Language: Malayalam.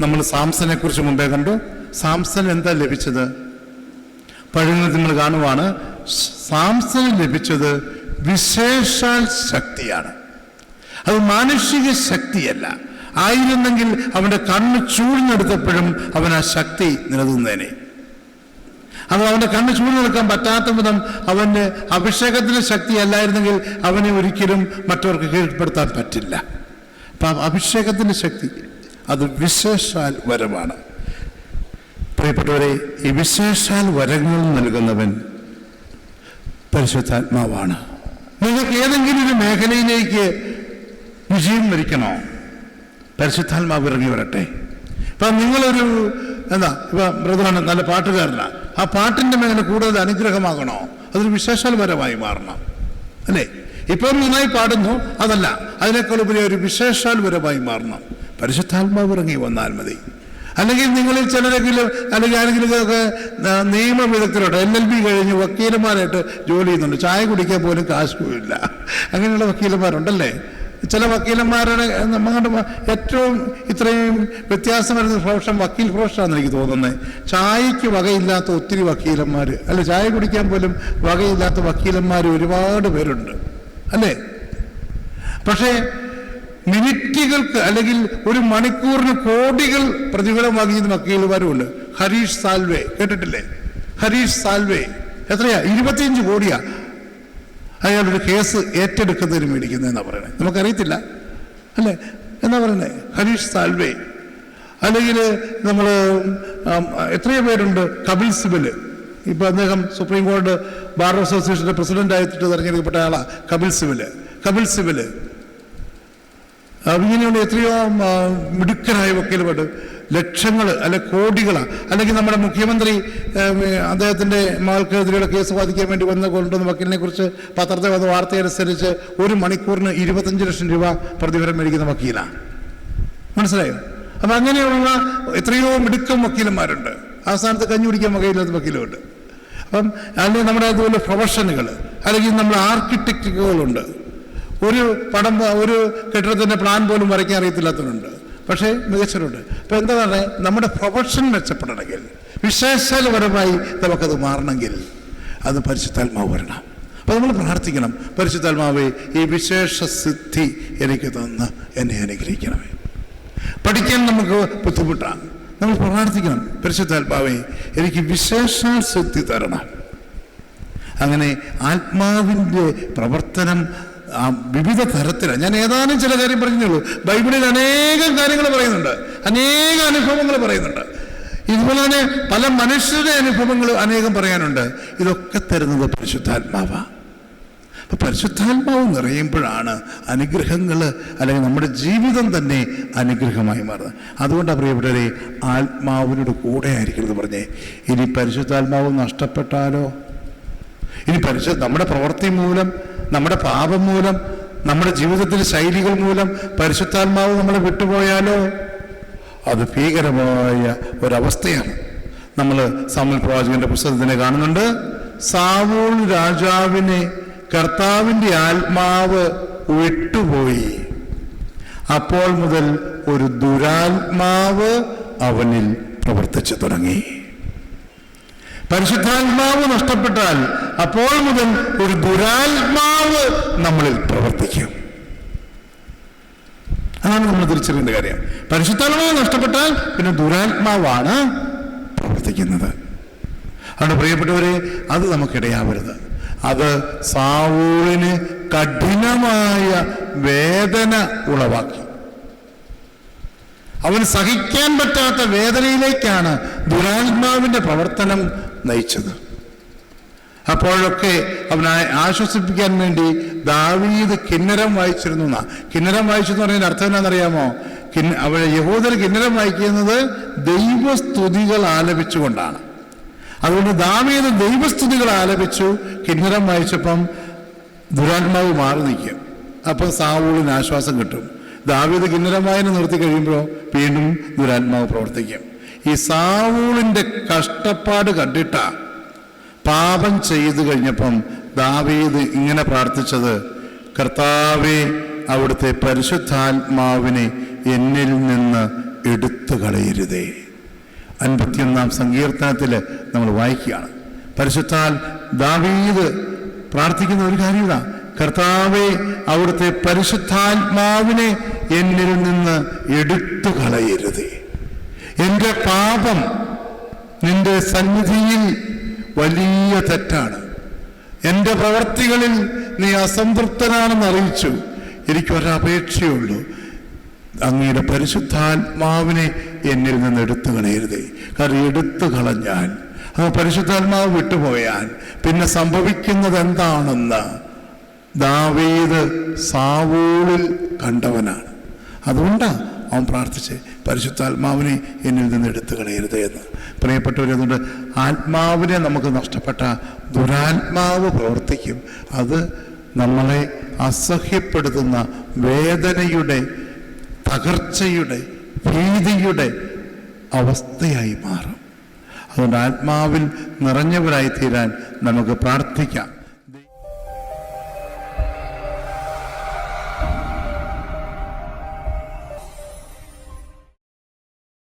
നമ്മൾ സാംസനെ കുറിച്ച് മുമ്പേ കണ്ടു. സാംസൺ എന്താ ലഭിച്ചത്? പഴയ നിങ്ങൾ കാണുവാണ്. സാംസന് ലഭിച്ചത് വിശേഷാൽ ശക്തിയാണ്. അത് മാനുഷിക ശക്തിയല്ല. ആയിരുന്നെങ്കിൽ അവന്റെ കണ്ണ് ചൂഴ്ന്നെടുത്തപ്പോഴും അവൻ ആ ശക്തി നിലനിന്നേനെ. അത് അവന്റെ കണ്ണ് ചൂഴ്ന്നെടുക്കാൻ പറ്റാത്ത വിധം അവന് അഭിഷേകത്തിന്റെ ശക്തി അല്ലായിരുന്നെങ്കിൽ അവനെ ഒരിക്കലും മറ്റവർക്ക് കീഴ്പ്പെടുത്താൻ പറ്റില്ല. അപ്പം അഭിഷേകത്തിന്റെ ശക്തി അത് വിശേഷാൽ വരമാണ്. പ്രിയപ്പെട്ടവരെ ഈ വിശേഷാൽ വരങ്ങൾ നൽകുന്നവൻ പരിശുദ്ധാത്മാവാണ്. നിങ്ങൾക്ക് ഏതെങ്കിലും ഒരു മേഖലയിലേക്ക് വിജയം വരിക്കണോ? പരിശുദ്ധാത്മാവ് ഇറങ്ങി വരട്ടെ. ഇപ്പം നിങ്ങളൊരു എന്താ ഇപ്പം ബ്രദറാണ് നല്ല പാട്ടുകാരനാണ് ആ പാട്ടിന്റെ മേഖല കൂടുതൽ അനുഗ്രഹമാകണോ? അതൊരു വിശേഷാൽ വരമായി മാറണം. അല്ലേ? ഇപ്പോൾ നന്നായി പാടുന്നു അതല്ല. അതിനേക്കാൾ ഉപരി ഒരു വിശേഷാൽ വരമായി മാറണം. പരിശുദ്ധാത്മാവ് ഇറങ്ങി വന്നാൽ മതി. അല്ലെങ്കിൽ നിങ്ങളിൽ ചിലരെങ്കിലും അല്ലെങ്കിൽ ആരെങ്കിലുമൊക്കെ ആ, നിയമ വിദഗ്ധരോട് എൽ എൽ ബി കഴിഞ്ഞ് വക്കീലന്മാരായിട്ട് ജോലി ചെയ്യുന്നുണ്ട്. ചായ കുടിക്കാൻ പോലും കാശ് പോയില്ല അങ്ങനെയുള്ള വക്കീലന്മാരുണ്ടല്ലേ? ചില വക്കീലന്മാരുടെ നമ്മുടെ ഏറ്റവും ഇത്രയും വ്യത്യാസം വരുന്ന പ്രൊഫഷൻ വക്കീൽ പ്രൊഫഷനാണെന്ന് എനിക്ക് തോന്നുന്നത്. ചായക്ക് വകയില്ലാത്ത ഒത്തിരി വക്കീലന്മാർ അല്ലെ? ചായ കുടിക്കാൻ പോലും വകയില്ലാത്ത വക്കീലന്മാർ ഒരുപാട് പേരുണ്ട്. അല്ലേ? പക്ഷേ മിനിറ്റുകൾക്ക് അല്ലെങ്കിൽ ഒരു മണിക്കൂറിന് കോടികൾ പ്രതിഫലം വാങ്ങിയ വക്കീലുമാരുമുണ്ട് ഹരീഷ് സാൽവേ കേട്ടിട്ടില്ലേ? ഹരീഷ് സാൽവേ എത്രയാ? ഇരുപത്തിയഞ്ച് കോടിയാ അയാളൊരു കേസ് ഏറ്റെടുക്കുന്നതിന് മേടിക്കുന്നതെന്നാ പറയണേ. നമുക്കറിയത്തില്ല അല്ലേ? എന്നാ പറയണേ? ഹരീഷ് സാൽവേ അല്ലെങ്കിൽ നമ്മൾ എത്രയോ പേരുണ്ട് കപിൽ സിബൽ ഇപ്പൊ അദ്ദേഹം സുപ്രീം കോടതി ബാർ അസോസിയേഷന്റെ പ്രസിഡന്റ് ആയിട്ട് തെരഞ്ഞെടുക്കപ്പെട്ട ആളാ കപിൽ സിബൽ കപിൽ സിബൽ ഇങ്ങനെയുള്ള എത്രയോ മിടുക്കരായ വക്കീലുമുണ്ട് ലക്ഷങ്ങൾ അല്ലെ കോടികൾ അല്ലെങ്കിൽ നമ്മുടെ മുഖ്യമന്ത്രി അദ്ദേഹത്തിന്റെ മകൾക്കെതിരെയുള്ള കേസ് വാദിക്കാൻ വേണ്ടി വന്ന കൊണ്ടുവന്ന വക്കീലിനെ കുറിച്ച് പത്രത്തിൽ വന്ന വാർത്തയനുസരിച്ച് ഒരു മണിക്കൂറിന് ഇരുപത്തഞ്ച് ലക്ഷം രൂപ പ്രതിഫലം മേടിക്കുന്ന വക്കീലാണ്. മനസ്സിലായോ? അപ്പം അങ്ങനെയുള്ള എത്രയോ മിടുക്കം വക്കീലന്മാരുണ്ട്. ആ സ്ഥാനത്ത് കഞ്ഞി കുടിക്കാൻ വകയില്ലാത്ത വക്കീലുമുണ്ട്. അപ്പം അല്ലെങ്കിൽ നമ്മുടെ അതുപോലെ പ്രൊഫഷനുകൾ അല്ലെങ്കിൽ നമ്മുടെ ആർക്കിടെക്റ്റുകളുണ്ട്. ഒരു പടം ഒരു കെട്ടിടത്തിന്റെ പ്ലാൻ പോലും വരയ്ക്കാൻ അറിയത്തില്ലാത്തവരുണ്ട്. പക്ഷേ മികച്ചവരുണ്ട്. അപ്പം എന്താണ്? നമ്മുടെ പ്രൊഫഷൻ മെച്ചപ്പെടണമെങ്കിൽ വിശേഷപരമായി നമുക്കത് മാറണമെങ്കിൽ അത് പരിശുദ്ധാത്മാവ് വരണം. അപ്പോൾ നമ്മൾ പ്രാർത്ഥിക്കണം പരിശുദ്ധാത്മാവെ ഈ വിശേഷ സിദ്ധി എനിക്ക് തന്ന് എന്നെ അനുഗ്രഹിക്കണമേ. പഠിക്കാൻ നമുക്ക് ബുദ്ധിമുട്ടാണ് നമ്മൾ പ്രാർത്ഥിക്കണം പരിശുദ്ധാത്മാവെ എനിക്ക് വിശേഷ സിദ്ധി തരണം. അങ്ങനെ ആത്മാവിന്റെ പ്രവർത്തനം ആ വിവിധ തരത്തിലാണ് ഞാൻ ഏതാനും ചില കാര്യം പറഞ്ഞുള്ളൂ. ബൈബിളിൽ അനേകം കാര്യങ്ങൾ പറയുന്നുണ്ട്. അനേകം അനുഭവങ്ങൾ പറയുന്നുണ്ട്. ഇതുപോലെ തന്നെ പല മനുഷ്യരുടെ അനുഭവങ്ങൾ അനേകം പറയാനുണ്ട്. ഇതൊക്കെ തരുന്നത് പരിശുദ്ധാത്മാവ. അപ്പൊ പരിശുദ്ധാത്മാവ് നിറയുമ്പോഴാണ് അനുഗ്രഹങ്ങൾ അല്ലെങ്കിൽ നമ്മുടെ ജീവിതം തന്നെ അനുഗ്രഹമായി മാറുന്നത്. അതുകൊണ്ടാണ് പ്രിയപ്പെട്ടവരെ ആത്മാവിനോട് കൂടെ ആയിരിക്കരുത് പറഞ്ഞേ. ഇനി പരിശുദ്ധാത്മാവ് നഷ്ടപ്പെട്ടാലോ? ഇനി പരിശ നമ്മുടെ പ്രവൃത്തി മൂലം നമ്മുടെ പാപം മൂലം നമ്മുടെ ജീവിതത്തിലെ ശൈലികൾ മൂലം പരിശുദ്ധാത്മാവ് നമ്മളെ വിട്ടുപോയാലോ? അത് ഭീകരമായ ഒരവസ്ഥയാണ്. നമ്മൾ സാമുൽ പ്രവാചകന്റെ പുസ്തകത്തിനെ കാണുന്നുണ്ട്. സാവൂൾ രാജാവിനെ കർത്താവിന്റെ ആത്മാവ് വിട്ടുപോയി. അപ്പോൾ മുതൽ ഒരു ദുരാത്മാവ് അവനിൽ പ്രവർത്തിച്ചു തുടങ്ങി. പരിശുദ്ധാത്മാവ് നഷ്ടപ്പെട്ടാൽ അപ്പോൾ മുതൽ ഒരു ദുരാത്മാവ് നമ്മളിൽ പ്രവർത്തിക്കും. അതാണ് നമ്മൾ തിരിച്ചറിയേണ്ട കാര്യം. പരിശുദ്ധാത്മാവ് നഷ്ടപ്പെട്ടാൽ പിന്നെ ദുരാത്മാവാണ് പ്രവർത്തിക്കുന്നത്. അതുകൊണ്ട് പ്രിയപ്പെട്ടവരെ അത് നമുക്കിടയാവരുത്. അത് സാവൂളിന് കഠിനമായ വേദന ഉളവാക്കി. അവന് സഹിക്കാൻ പറ്റാത്ത വേദനയിലേക്കാണ് ദുരാത്മാവിന്റെ പ്രവർത്തനം നയിച്ചത്. അപ്പോഴൊക്കെ അവനെ ആശ്വസിപ്പിക്കാൻ വേണ്ടി ദാവീദ് കിന്നരം വായിച്ചിരുന്നു എന്നാ. കിന്നരം വായിച്ചു എന്ന് പറഞ്ഞതിന്റെ അർത്ഥം എന്താണെന്നറിയാമോ? കിന്ന അവ യഹോദർ കിന്നരം വായിക്കുന്നത് ദൈവസ്തുതികൾ ആലപിച്ചുകൊണ്ടാണ്. അതുകൊണ്ട് ദാവീദ് ദൈവസ്തുതികൾ ആലപിച്ചു കിന്നരം വായിച്ചപ്പം ദുരാത്മാവ് മാറി നിൽക്കും. അപ്പം സാവൂളിന് ആശ്വാസം കിട്ടും. ദാവീദ് കിന്നരം വായന നിർത്തി കഴിയുമ്പോൾ വീണ്ടും ദുരാത്മാവ് പ്രവർത്തിക്കും. ഈ സാവൂളിന്റെ കഷ്ടപ്പാട് കണ്ടിട്ട പാപം ചെയ്തു കഴിഞ്ഞപ്പം ദാവീദ് ഇങ്ങനെ പ്രാർത്ഥിച്ചത് കർത്താവെ അവിടുത്തെ പരിശുദ്ധാത്മാവിനെ എന്നിൽ നിന്ന് എടുത്തു കളയരുതേ അൻപത്തിയൊന്നാം സങ്കീർത്തനത്തിൽ നമ്മൾ വായിക്കുകയാണ്. പരിശുദ്ധാൽ ദാവീദ് പ്രാർത്ഥിക്കുന്ന ഒരു കാര്യം കർത്താവെ അവിടുത്തെ പരിശുദ്ധാത്മാവിനെ എന്നിൽ നിന്ന് എടുത്തു കളയരുതേ എന്റെ പാപം നിന്റെ സന്നിധിയിൽ വലിയ തെറ്റാണ്. എന്റെ പ്രവർത്തികളിൽ നീ അസംതൃപ്തനാണെന്ന് അറിയിച്ചു. എനിക്കൊരപേക്ഷയുള്ളൂ അങ്ങയുടെ പരിശുദ്ധാത്മാവിനെ എന്നിൽ നിന്ന് എടുത്തു കളയരുതേ കാരണം എടുത്തു കളഞ്ഞാൽ ആ പരിശുദ്ധാത്മാവ് വിട്ടുപോയാൽ പിന്നെ സംഭവിക്കുന്നത് എന്താണെന്ന് ദാവീദ് സാവൂളിൽ കണ്ടവനാണ്. അതുകൊണ്ടാണ് അവൻ പ്രാർത്ഥിച്ച് പരിശുദ്ധാത്മാവിനെ എന്നിൽ നിന്ന് എടുത്തു കളയരുത് എന്ന്. പ്രിയപ്പെട്ടവരെ അതുകൊണ്ട് ആത്മാവിനെ നമുക്ക് നഷ്ടപ്പെട്ട ദുരാത്മാവ് പ്രവർത്തിക്കും. അത് നമ്മളെ അസഹ്യപ്പെടുത്തുന്ന വേദനയുടെ തകർച്ചയുടെ ഭീതിയുടെ അവസ്ഥയായി മാറും. അതുകൊണ്ട് ആത്മാവിൽ നിറഞ്ഞവരായി തീരാൻ നമുക്ക് പ്രാർത്ഥിക്കാം.